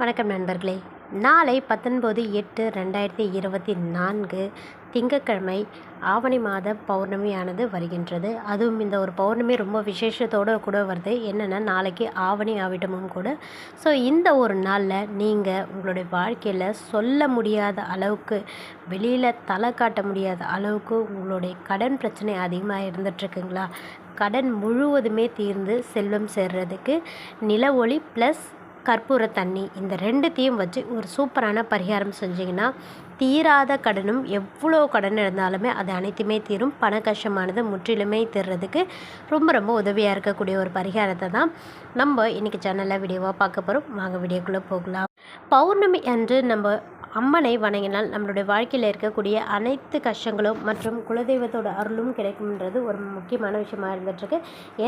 வணக்கம் நண்பர்களே. நாளை பத்தொன்பது எட்டு ரெண்டாயிரத்தி இருபத்தி நான்கு திங்கட்கிழமை ஆவணி மாத பௌர்ணமியானது வருகின்றது. அதுவும் இந்த ஒரு பௌர்ணமி ரொம்ப விசேஷத்தோடு கூட வருது. என்னென்னா நாளைக்கு ஆவணி ஆவிட்டமும் கூட. ஸோ இந்த ஒரு நாளில் நீங்கள் உங்களுடைய வாழ்க்கையில் சொல்ல முடியாத அளவுக்கு வெளியில் தலை காட்ட முடியாத அளவுக்கு உங்களுடைய கடன் பிரச்சனை அதிகமாக இருந்துகிட்ருக்குங்களா கடன் முழுவதுமே தீர்ந்து செல்வம் சேர்றதுக்கு நில ஒளி ப்ளஸ் கற்பூர தண்ணி. இந்த ரெண்டுத்தையும் வச்சு ஒரு சூப்பரான பரிகாரம் செஞ்சிங்கன்னா தீராத கடனும் எவ்வளோ கடன் இருந்தாலுமே அது அனைத்துமே தீரும். பண கஷ்டமானது முற்றிலுமே தீர்றதுக்கு ரொம்ப ரொம்ப உதவியாக இருக்கக்கூடிய ஒரு பரிகாரத்தை தான் நம்ம இன்றைக்கி சேனலில் வீடியோவாக பார்க்க போகிறோம் வாங்க வீடியோக்குள்ளே போகலாம். பௌர்ணமி அன்று நம்ம அம்மனை வணங்கினால் நம்மளுடைய வாழ்க்கையில் இருக்கக்கூடிய அனைத்து கஷ்டங்களும் மற்றும் குலதெய்வத்தோட அருளும் கிடைக்கும்ன்றது ஒரு முக்கியமான விஷயமா இருந்துகிட்ருக்கு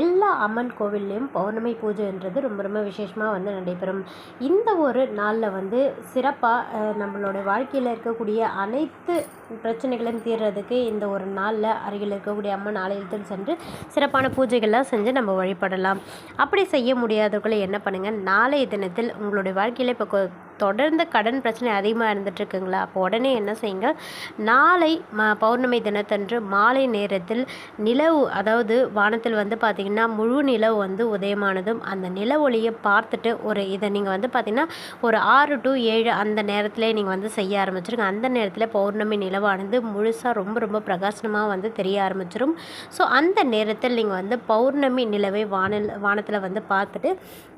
எல்லா அம்மன் கோவில்லையும் பௌர்ணமி பூஜைன்றது ரொம்ப ரொம்ப விசேஷமாக வந்து நடைபெறும். இந்த ஒரு நாளில் வந்து சிறப்பாக நம்மளோட வாழ்க்கையில் இருக்கக்கூடிய அனைத்து பிரச்சனைகளையும் தீர்றதுக்கு இந்த ஒரு நாளில் அருகில் இருக்கக்கூடிய அம்மன் ஆலயத்தில் சென்று சிறப்பான பூஜைகள்லாம் செஞ்சு நம்ம வழிபடலாம். அப்படி செய்ய முடியாதவர்களை என்ன பண்ணுங்கள் நாளைய தினத்தில் உங்களுடைய வாழ்க்கையில் இப்போ தொடர்ந்து கடன் பிரச்சனை அதிகமாக இருந்துகிட்ருக்குங்களா அப்போ உடனே என்ன செய்யுங்க? நாளை ம பௌர்ணமி தினத்தன்று மாலை நேரத்தில் நிலவு அதாவது வானத்தில் வந்து பார்த்திங்கன்னா முழு நிலவு வந்து உதயமானதும் அந்த நில ஒளியை பார்த்துட்டு ஒரு இதை நீங்கள் வந்து பார்த்திங்கன்னா ஒரு ஆறு டு ஏழு அந்த நேரத்தில் நீங்கள் வந்து செய்ய ஆரம்பிச்சிருங்க. அந்த நேரத்தில் பௌர்ணமி நிலவானது முழுசாக ரொம்ப ரொம்ப பிரகாசனமாக வந்து தெரிய ஆரம்பிச்சிடும் ஸோ அந்த நேரத்தில் நீங்கள் வந்து பௌர்ணமி நிலவை வானில் வானத்தில் வந்து பார்த்துட்டு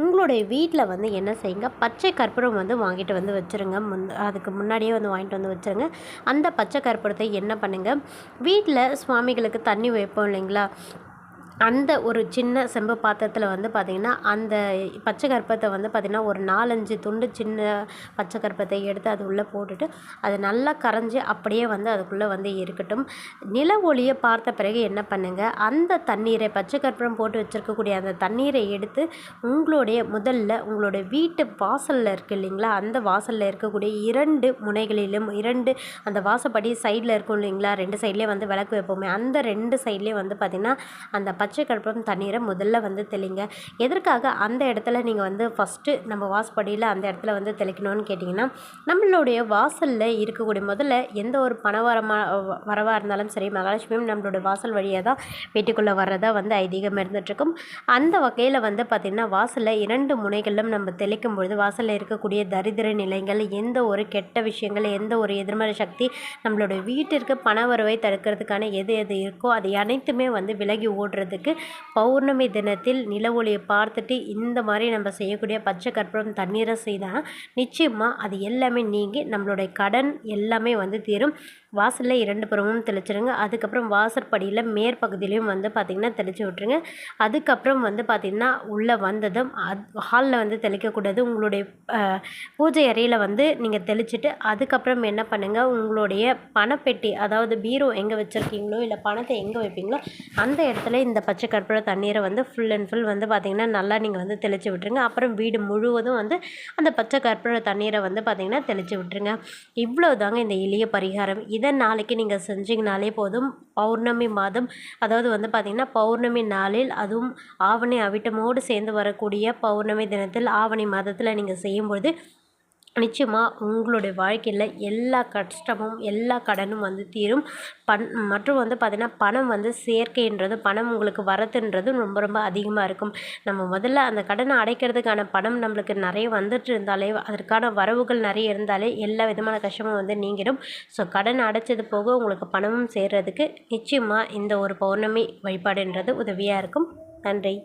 உங்களுடைய வீட்டில் வந்து என்ன செய்யுங்க? பச்சை கற்பூரம் வந்து வாங்கிட்டு வந்து வச்சுருங்க. முன் அதுக்கு முன்னாடியே வந்து வாங்கிட்டு வந்து வச்சுருங்க. அந்த பச்சை கற்பூரத்தை என்ன பண்ணுங்கள் வீட்டில் சுவாமிகளுக்கு தண்ணி வைப்போம் இல்லைங்களா? அந்த ஒரு சின்ன செம்பு பாத்திரத்தில் வந்து பார்த்திங்கன்னா அந்த பச்சை கற்பத்தை வந்து பார்த்திங்கன்னா ஒரு நாலஞ்சு துண்டு சின்ன பச்சை கற்பத்தை எடுத்து அது உள்ளே போட்டுட்டு அது நல்லா கரைஞ்சி அப்படியே வந்து அதுக்குள்ளே வந்து இருக்கட்டும். நில ஒளியை பார்த்த பிறகு என்ன பண்ணுங்கள் அந்த தண்ணீரை பச்சை கற்பூரம் போட்டு வச்சுருக்கக்கூடிய அந்த தண்ணீரை எடுத்து உங்களுடைய முதல்ல உங்களுடைய வீட்டு வாசலில் இருக்குது இல்லைங்களா அந்த வாசலில் இருக்கக்கூடிய இரண்டு முனைகளிலும் இரண்டு அந்த வாசப்படி சைடில் இருக்கும் இல்லைங்களா ரெண்டு சைட்லேயே வந்து விளக்கு வைப்போமே அந்த ரெண்டு சைட்லேயே வந்து பார்த்திங்கன்னா அந்த பச்சை கற்பூரம் தண்ணீரை முதல்ல வந்து தெளிங்க. எதற்காக அந்த இடத்துல நீங்கள் வந்து ஃபஸ்ட்டு நம்ம வாசப்படியில் அந்த இடத்துல வந்து தெளிக்கணும்னு கேட்டிங்கன்னா நம்மளுடைய வாசலில் இருக்கக்கூடிய முதல்ல எந்த ஒரு பணவரமாக வரவாக இருந்தாலும் சரி மகாலட்சுமியும் நம்மளுடைய வாசல் வழியாக தான் வீட்டுக்குள்ளே வர்றதா வந்து ஐதீகம் இருந்துகிட்ருக்கும் அந்த வகையில் வந்து பார்த்திங்கன்னா வாசலில் இரண்டு முனைகளிலும் நம்ம தெளிக்கும் பொழுது வாசலில் இருக்கக்கூடிய தரித்திர நிலைகள் எந்த ஒரு கெட்ட விஷயங்கள் எந்த ஒரு எதிர்மறை சக்தி நம்மளுடைய வீட்டிற்கு பண வரவை தடுக்கிறதுக்கான எது எது இருக்கோ அது அனைத்துமே வந்து விலகி ஓடுறது பண்ணுறதுக்கு பௌர்ணமி தினத்தில் நில ஒளியை பார்த்துட்டு இந்த மாதிரி நம்ம செய்யக்கூடிய பச்சை கற்பூரம் தண்ணீரை செய்தால் நிச்சயமாக அது எல்லாமே நீங்கி நம்மளுடைய கடன் எல்லாமே வந்து தீரும். வாசலில் இரண்டு புறமும் தெளிச்சிடுங்க அதுக்கப்புறம் வாசற்படியில் மேற்பகுதியிலையும் வந்து பார்த்திங்கன்னா தெளித்து விட்ருங்க அதுக்கப்புறம் வந்து பார்த்திங்கன்னா உள்ளே வந்ததும் அது ஹாலில் வந்து தெளிக்கக்கூடாது. உங்களுடைய பூஜை அறையில் வந்து நீங்கள் தெளிச்சுட்டு அதுக்கப்புறம் என்ன பண்ணுங்கள் உங்களுடைய பணப்பெட்டி அதாவது பீரோ எங்கே வச்சுருக்கீங்களோ இல்லை பணத்தை எங்கே வைப்பீங்களோ அந்த இடத்துல இந்த பச்சை கற்பூர தண்ணீரை வந்து ஃபுல் அண்ட் ஃபுல் வந்து பார்த்திங்கன்னா நல்லா நீங்கள் வந்து தெளித்து விட்டுருங்க. அப்புறம் வீடு முழுவதும் வந்து அந்த பச்சை கற்பூர தண்ணீரை வந்து பார்த்திங்கன்னா தெளித்து விட்டுருங்க. இவ்வளோ தாங்க இந்த எளிய பரிகாரம். இது இதை நாளைக்கு நீங்கள் செஞ்சிங்கனாலே போதும். பௌர்ணமி மாதம் அதாவது வந்து பார்த்திங்கன்னா பௌர்ணமி நாளில் அதுவும் ஆவணி அவிட்டமோடு சேர்ந்து வரக்கூடிய பௌர்ணமி தினத்தில் ஆவணி மாதத்தில் நீங்கள் செய்யும்பொழுது நிச்சயமாக உங்களுடைய வாழ்க்கையில் எல்லா கஷ்டமும் எல்லா கடனும் வந்து தீரும். பண் மற்றும் வந்து பார்த்திங்கன்னா பணம் வந்து சேர்க்கைன்றது பணம் உங்களுக்கு வரதுன்றது ரொம்ப ரொம்ப அதிகமாக இருக்கும். நம்ம முதல்ல அந்த கடனை அடைக்கிறதுக்கான பணம் நம்மளுக்கு நிறைய வந்துட்டு இருந்தாலே அதற்கான வரவுகள் நிறைய இருந்தாலே எல்லா விதமான கஷ்டமும் வந்து நீங்கிடும். ஸோ கடன் அடைச்சது போக உங்களுக்கு பணமும் சேர்கிறதுக்கு நிச்சயமாக இந்த ஒரு பௌர்ணமி வழிபாடுன்றது உதவியாக இருக்கும். நன்றி.